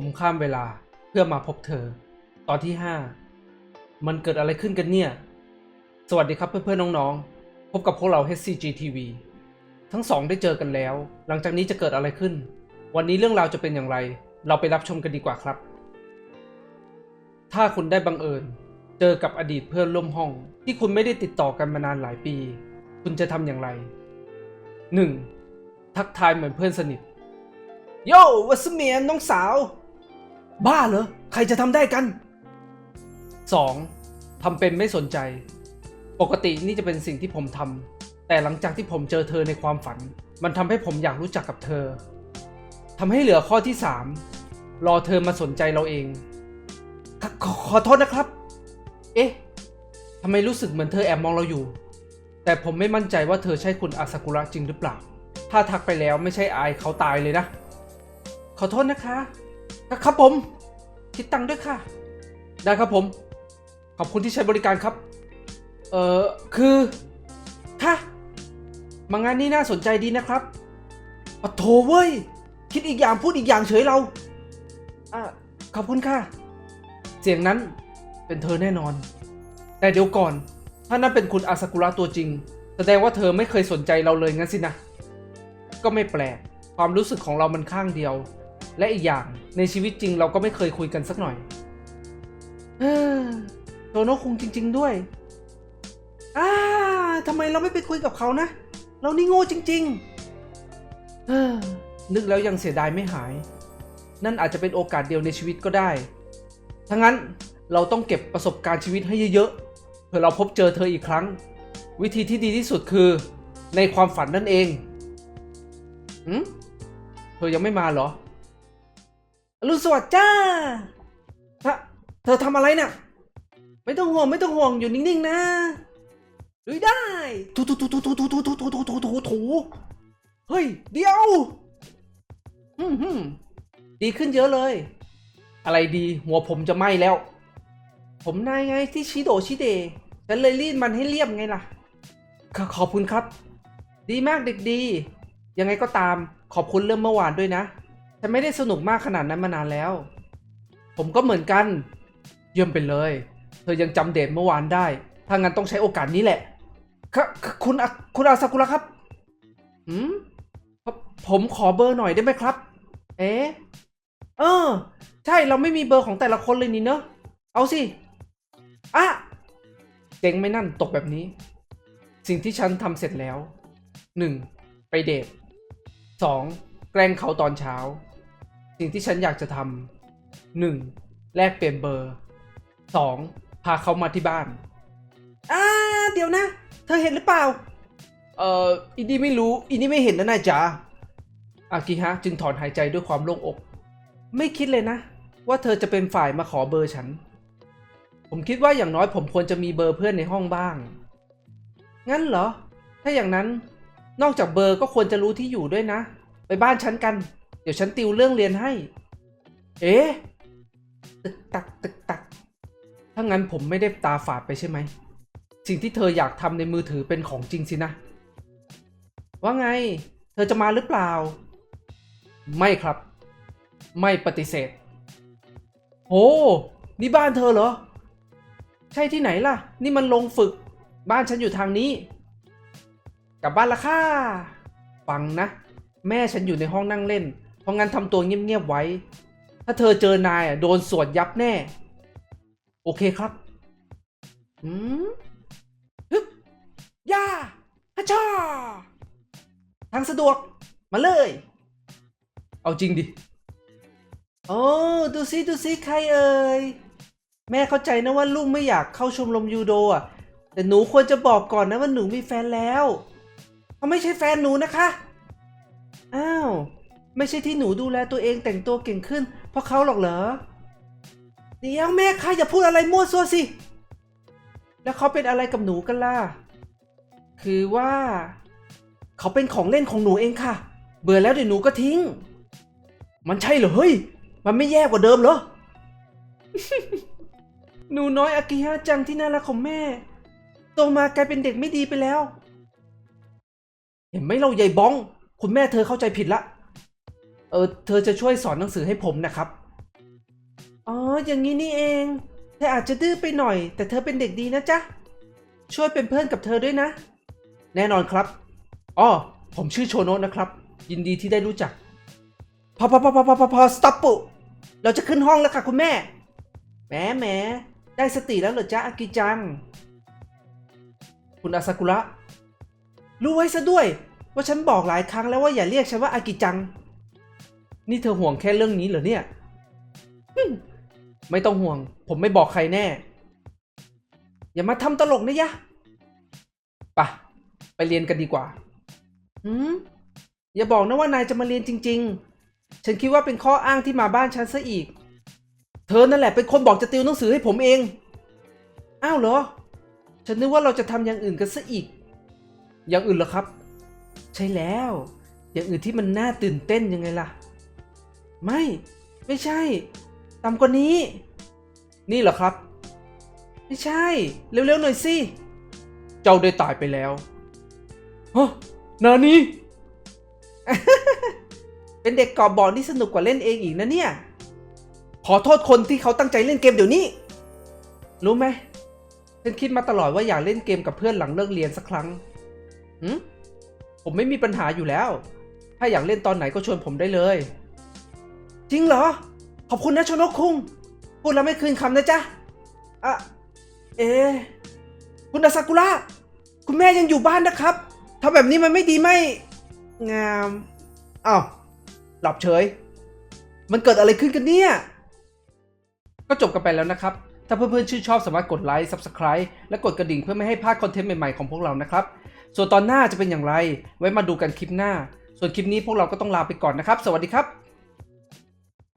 ผมข้ามเวลาเพื่อมาพบเธอ ตอนที่ 5 มันเกิดอะไรขึ้นกันเนี่ย สวัสดีครับเพื่อนๆน้องๆ พบกับพวกเรา HCG TV ทั้งสองได้เจอกันแล้ว หลังจากนี้จะเกิดอะไรขึ้น วันนี้เรื่องราวจะเป็นอย่างไร เราไปรับชมกันดีกว่าครับ ถ้าคุณได้บังเอิญ เจอกับอดีตเพื่อนร่วมห้อง ที่คุณไม่ได้ติดต่อกันมานานหลายปี คุณจะทำอย่างไร 1. ทักทายเหมือนเพื่อนสนิท โย่วัสเมียนน้องสาว บ้าเหรอ ใครจะทำได้กัน 2. ทำเป็นไม่สนใจ ปกตินี่จะเป็นสิ่งที่ผมทำแต่หลังจากที่ผมเจอเธอในความฝัน มันทำให้ผมอยากรู้จักกับเธอทำให้เหลือข้อที่ 3 รอเธอมาสนใจเราเองขขอขอโทษนะครับ เอ๊ะทำไมรู้สึกเหมือนเธอแอบมองเราอยู่ แต่ผมไม่มั่นใจว่าเธอใช่คุณอาซากุระจริงหรือเปล่า ถ้าทักไปแล้วไม่ใช่อายเขาตายเลยนะ ขอโทษนะคะ ครับผม คิดตังค์ด้วยค่ะ ได้ครับผม ขอบคุณที่ใช้บริการครับ เอ่อคือ ค่ะ มางานนี้น่าสนใจดีนะครับปะโถเว้ย คิดอีกอย่างพูดอีกอย่างเฉยเรา อะ ขอบคุณค่ะ เสียงนั้นเป็นเธอแน่นอน แต่เดี๋ยวก่อน ถ้านั่นเป็นคุณอาซากุระตัวจริง แสดงว่าเธอไม่เคยสนใจเราเลยงั้นสินะ ก็ไม่แปลก ความรู้สึกของเรามันข้างเดียว และอีกอย่างในชีวิตจริงเราก็ไม่เคยคุยกันสักหน่อยเออโตโน่คุงจริง ๆด้วยอ่าทำไมเราไม่ไปคุยกับเขานะ เรานี่โง่จริงๆเออนึกแล้วยังเสียดายไม่หาย นั่นอาจจะเป็นโอกาสเดียวในชีวิตก็ได้ถ้างั้นเราต้องเก็บประสบการณ์ชีวิตให้เยอะๆ เพื่อเราพบเจอเธออีกครั้ง วิธีที่ดีที่สุดคือ ในความฝันนั่นเองหืมเธอยังไม่มาเหรอ อรุณสวัสดิ์จ้าเธอเธอทำอะไรเนี่ยไม่ต้องห่วงไม่ต้องห่วงอยู่นิ่งๆนะลุยได้ถูถูถูถูถูถูถูถูถูถูถูถูเฮ้ย เดี๋ยวฮึมฮึมดีขึ้นเยอะเลย อะไรดีหัวผมจะไหม้แล้ว ผมนายไงที่ชิโดชิเดฉันเลยรีดมันให้เรียบไงล่ะขอขอบคุณครับ ดีมากเด็กดี ยังไงก็ตามขอบคุณเรื่องเมื่อวานด้วยนะ ฉันไม่ได้สนุกมากขนาดนั้นมานานแล้ว ผมก็เหมือนกัน เยี่ยมไปเลย เธอยังจำเดทเมื่อวานได้ ถ้างั้นต้องใช้โอกาสนี้แหละค่ะคุณคุณอาซากุระครับหืมผมขอเบอร์หน่อยได้ไหมครับ เอ๊ะเออ ใช่เราไม่มีเบอร์ของแต่ละคนเลยนี่เนอะเอาสิอะเจ๋งไม่นั่นตกแบบนี้ สิ่งที่ฉันทำเสร็จแล้ว 1. ไปเดท 2. แกล้งเขาตอนเช้า สิ่งที่ฉันอยากจะทำ 1. แลกเปลี่ยนเบอร์ 2. พาเขามาที่บ้าน อ่า เดี๋ยวนะ เธอเห็นหรือเปล่า เอ่ออีนี่ไม่รู้อีนี่ไม่เห็นนะนายจ๋าอากิฮะ จึงถอนหายใจด้วยความโล่งอก ไม่คิดเลยนะ ว่าเธอจะเป็นฝ่ายมาขอเบอร์ฉัน ผมคิดว่าอย่างน้อยผมควรจะมีเบอร์เพื่อนในห้องบ้าง งั้นเหรอ ถ้าอย่างนั้นนอกจากเบอร์ก็ควรจะรู้ที่อยู่ด้วยนะ ไปบ้านฉันกันเดี๋ยวฉันติวเรื่องเรียนให้ เอ๊ะตึกตักตึกตัก ถ้างั้นผมไม่ได้ตาฝาดไปใช่ไหม สิ่งที่เธออยากทำในมือถือเป็นของจริงสินะ ว่าไง เธอจะมาหรือเปล่า ไม่ครับ ไม่ปฏิเสธโอ้นี่บ้านเธอเหรอ ใช่ที่ไหนล่ะ นี่มันลงฝึก บ้านฉันอยู่ทางนี้ กลับบ้านละค่ะ ฟังนะ แม่ฉันอยู่ในห้องนั่งเล่น ราะงั้นทำตัวเงียบๆไว้ ถ้าเธอเจอนายอะโดนสวดยับแน่ โอเคครับ อืมฮึบย่าฮัชชาทางสะดวก มาเลย เอาจริงดิ โอ้ดูซิดูซิใครเอ่ย แม่เข้าใจนะว่าลูกไม่อยากเข้าชมรมยูโดอะ แต่หนูควรจะบอกก่อนนะว่าหนูมีแฟนแล้ว เขาไม่ใช่แฟนหนูนะคะ อ้าว ไม่ใช่ที่หนูดูแลตัวเองแต่งตัวเก่งขึ้น เพราะเขาหรอกเหรอ เดี๋ยวแม่ค่ะอย่าพูดอะไรมั่วซั่วสิ แล้วเขาเป็นอะไรกับหนูกันล่ะ คือว่า เขาเป็นของเล่นของหนูเองค่ะ เบื่อแล้วเดี๋ยวหนูก็ทิ้ง มันใช่เหรอเฮ้ย มันไม่แย่กว่าเดิมเหรอ หนูน้อยอากิฮะจังที่น่ารักของแม่ โตมากลายเป็นเด็กไม่ดีไปแล้ว เห็นไหมเราใหญ่บ้อง คุณแม่เธอเข้าใจผิดละ เออเธอจะช่วยสอนหนังสือให้ผมนะครับ อ๋อ อย่างนี้นี่เอง เธออาจจะดื้อไปหน่อย แต่เธอเป็นเด็กดีนะจ๊ะ ช่วยเป็นเพื่อนกับเธอด้วยนะ แน่นอนครับ อ๋อ ผมชื่อโชโนะนะครับ ยินดีที่ได้รู้จัก พอพอพอพอพอพอพอสต็อปปุเราจะขึ้นห้องแล้วค่ะคุณแม่ แหมแหมได้สติแล้วเหรอจ๊ะอากิจัง คุณอาซากุระ รู้ไว้ซะด้วย ว่าฉันบอกหลายครั้งแล้วว่าอย่าเรียกฉันว่าอากิจัง นี่เธอห่วงแค่เรื่องนี้เหรอเนี่ย ไม่ต้องห่วง ผมไม่บอกใครแน่ อย่ามาทำตลกนะยะปะไปเรียนกันดีกว่าหืมอย่าบอกนะว่านายจะมาเรียนจริง ๆ ฉันคิดว่าเป็นข้ออ้างที่มาบ้านฉันซะอีก เธอนั่นแหละเป็นคนบอกจะติวหนังสือให้ผมเอง อ้าวเหรอ ฉันนึกว่าเราจะทำอย่างอื่นกันซะอีก อย่างอื่นเหรอครับ ใช่แล้ว อย่างอื่นที่มันน่าตื่นเต้นยังไงล่ะ ไม่ ไม่ใช่ ต่ำกว่านี้ นี่เหรอครับ ไม่ใช่ เร็วๆหน่อยสิ เจ้าได้ตายไปแล้วฮะนานี้ เป็นเด็กกอบบอลที่สนุกกว่าเล่นเองอีกนะเนี่ย ขอโทษคนที่เขาตั้งใจเล่นเกมเดี๋ยวนี้ รู้ไหมฉันคิดมาตลอดว่าอยากเล่นเกมกับเพื่อนหลังเลิกเรียนสักครั้งหืมผมไม่มีปัญหาอยู่แล้ว ถ้าอยากเล่นตอนไหนก็ชวนผมได้เลย จริงเหรอ ขอบคุณนะชนกคุง พูดแล้วไม่คืนคำนะจ๊ะอะเอ คุณอาซากุระ คุณแม่ยังอยู่บ้านนะครับทำแบบนี้มันไม่ดีไม่ งามอ้าวหลับเฉย มันเกิดอะไรขึ้นกันเนี่ย ก็จบกันไปแล้วนะครับ ถ้าเพื่อนๆชื่นชอบสามารถกดไลค์ Subscribe และกดกระดิ่งเพื่อไม่ให้พลาดคอนเทนต์ใหม่ๆของพวกเรานะครับ ส่วนตอนหน้าจะเป็นอย่างไร ไว้มาดูกันคลิปหน้า ส่วนคลิปนี้พวกเราก็ต้องลาไปก่อนนะครับ สวัสดีครับ